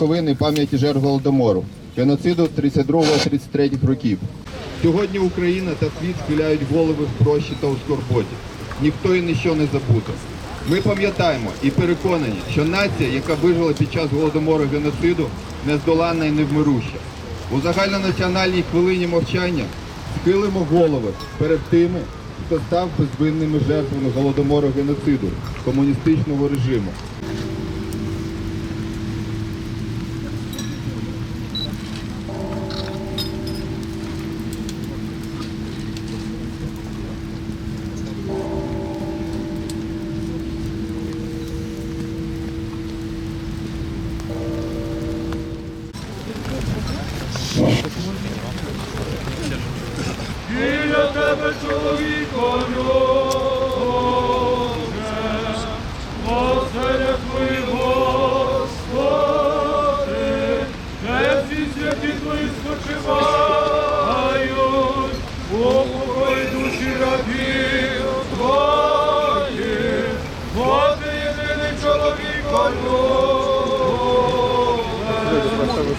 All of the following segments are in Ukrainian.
Ховини пам'яті жертв Голодомору, геноциду 32-33 років. Сьогодні Україна та світ схиляють голови в прощі та у скорботі. Ніхто і ніщо не забуде. Ми пам'ятаємо і переконані, що нація, яка вижила під час голодомору геноциду, нездоланна і невмируща. У загальнонаціональній хвилині мовчання схилимо голови перед тими, хто став безвинними жертвами голодомору геноциду комуністичного режиму.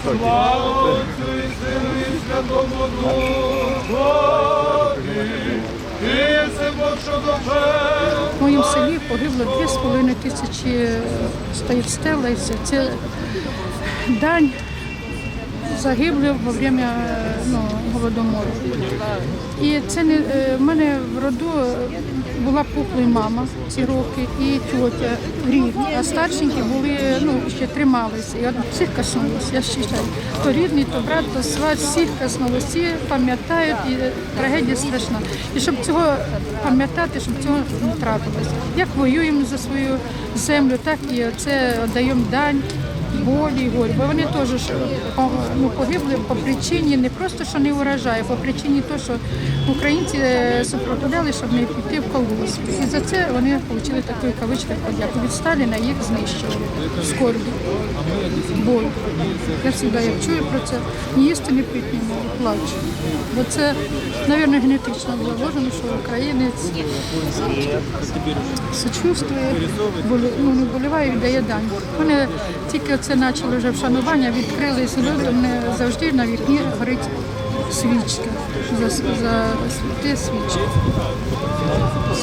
Слава Отцю і Сину і Святому Духові, В моєму селі погибло 2,5 тисячі стоїть стела і все. Це дань загиблих во время ну, голодомору. І це не е, в мене в роду була пухлою мама ці роки і тьотя рідні, а старшенькі були, ну, ще трималися. І от всіх коснулося, я вважаю. То рідний, то брат, то сват, всіх коснулося. Всі пам'ятають, і трагедія страшна. І щоб цього пам'ятати, щоб цього не трапилося. Як воюємо за свою землю, так і це даємо дань болі і горі. Бо вони теж ну, погибли по причині не просто, що не урожай, а по причині того, що українці е, супротивляли, щоб не піти в колгосп. І за це вони отримали таку кавичку подяку. Від Сталіна їх знищували в скорбі. Боль. Я завжди як чую про це, їсти, ні пити не плачу. Бо це, мабуть, генетично заложено, що українець сочувствує, болі- ну, не боліває, віддає дань. Вони тільки це почали вже вшанування, відкрились люди, не завжди на вікні горить свічка за, за святе свічки.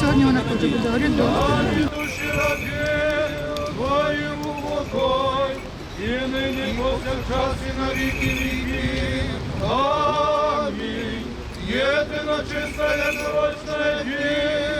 Сьогодні вона буде горіти і нині повсякчас і на віки віків. Амінь. Єдина чиста непорочна